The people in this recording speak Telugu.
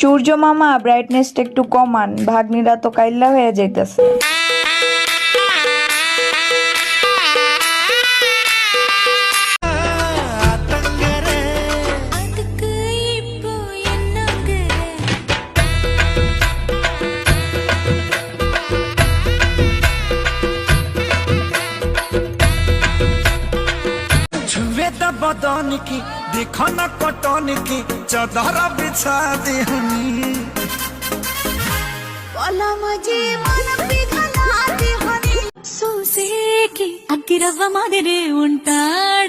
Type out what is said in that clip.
সূর্য মামা ব্রাইটনেসটা একটু কমান। ভাগ্নিরা তো কাইল্লা হয়ে যাইতেছে। बदन की देखो न कटन की चदर बिछा देहनी పొలమజి మన పిఘలాది హని సూసేకి అగ్గిరవ్వ మాదిరి ఉంటాడే